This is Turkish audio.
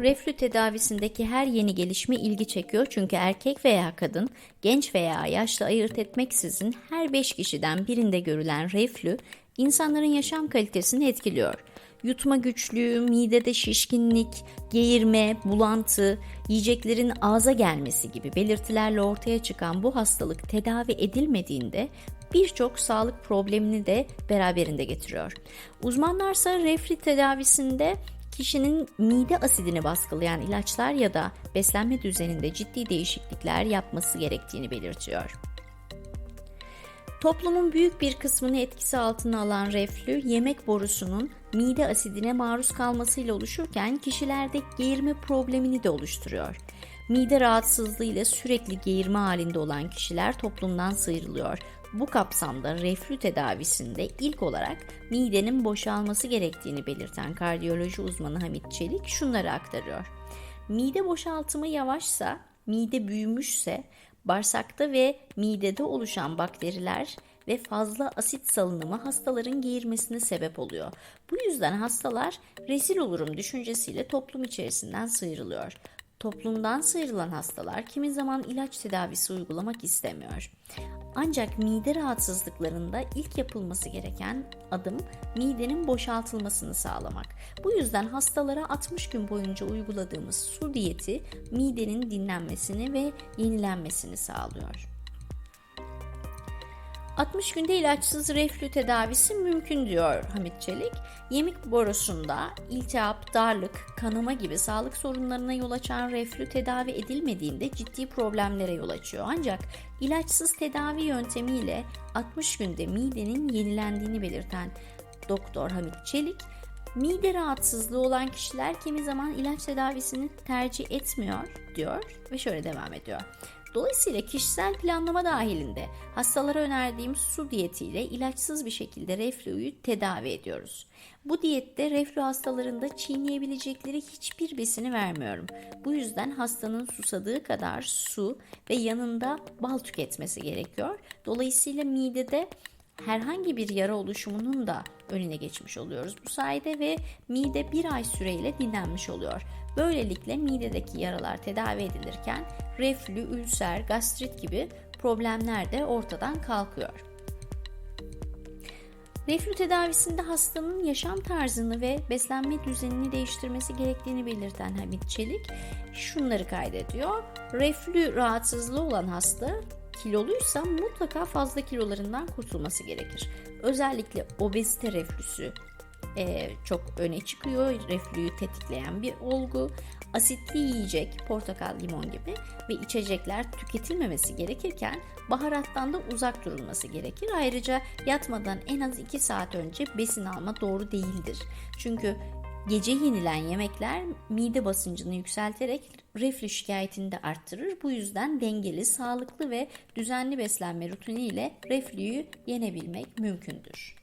Reflü tedavisindeki her yeni gelişme ilgi çekiyor çünkü erkek veya kadın, genç veya yaşlı ayırt etmeksizin her 5 kişiden birinde görülen reflü insanların yaşam kalitesini etkiliyor. Yutma güçlüğü, midede şişkinlik, geğirme, bulantı, yiyeceklerin ağza gelmesi gibi belirtilerle ortaya çıkan bu hastalık tedavi edilmediğinde birçok sağlık problemini de beraberinde getiriyor. Uzmanlarsa reflü tedavisinde kişinin mide asidini baskılayan ilaçlar ya da beslenme düzeninde ciddi değişiklikler yapması gerektiğini belirtiyor. Toplumun büyük bir kısmını etkisi altına alan reflü, yemek borusunun mide asidine maruz kalmasıyla oluşurken kişilerde geğirme problemini de oluşturuyor. Mide rahatsızlığı ile sürekli geğirme halinde olan kişiler toplumdan sıyrılıyor. Bu kapsamda reflü tedavisinde ilk olarak midenin boşalması gerektiğini belirten kardiyoloji uzmanı Hamit Çelik şunları aktarıyor. Mide boşaltımı yavaşsa, mide büyümüşse, bağırsakta ve midede oluşan bakteriler ve fazla asit salınımı hastaların geğirmesine sebep oluyor. Bu yüzden hastalar rezil olurum düşüncesiyle toplum içerisinden sıyrılıyor. Toplumdan sıyrılan hastalar kimi zaman ilaç tedavisi uygulamak istemiyor. Ancak mide rahatsızlıklarında ilk yapılması gereken adım midenin boşaltılmasını sağlamak. Bu yüzden hastalara 60 gün boyunca uyguladığımız su diyeti midenin dinlenmesini ve yenilenmesini sağlıyor. 60 günde ilaçsız reflü tedavisi mümkün diyor Hamit Çelik. Yemek borusunda iltihap, darlık, kanama gibi sağlık sorunlarına yol açan reflü tedavi edilmediğinde ciddi problemlere yol açıyor. Ancak ilaçsız tedavi yöntemiyle 60 günde midenin yenilendiğini belirten Doktor Hamit Çelik, Mide rahatsızlığı olan kişiler kimi zaman ilaç tedavisini tercih etmiyor diyor ve şöyle devam ediyor. Dolayısıyla kişisel planlama dahilinde hastalara önerdiğim su diyetiyle ilaçsız bir şekilde reflüyü tedavi ediyoruz. Bu diyette reflü hastalarında çiğneyebilecekleri hiçbir besini vermiyorum. Bu yüzden hastanın susadığı kadar su ve yanında bal tüketmesi gerekiyor. Dolayısıyla midede herhangi bir yara oluşumunun da önüne geçmiş oluyoruz bu sayede ve mide bir ay süreyle dinlenmiş oluyor. Böylelikle midedeki yaralar tedavi edilirken reflü, ülser, gastrit gibi problemler de ortadan kalkıyor. Reflü tedavisinde hastanın yaşam tarzını ve beslenme düzenini değiştirmesi gerektiğini belirten Hamit Çelik şunları kaydediyor. Reflü rahatsızlığı olan hasta kiloluysa mutlaka fazla kilolarından kurtulması gerekir. Özellikle obezite reflüsü e, çok öne çıkıyor. Reflüyü tetikleyen bir olgu. Asitli yiyecek, portakal, limon gibi ve içecekler tüketilmemesi gerekirken baharattan da uzak durulması gerekir. Ayrıca yatmadan en az 2 saat önce besin alma doğru değildir. Çünkü Gece yenilen yemekler mide basıncını yükselterek reflü şikayetini de arttırır. Bu yüzden dengeli, sağlıklı ve düzenli beslenme rutiniyle reflüyü yenebilmek mümkündür.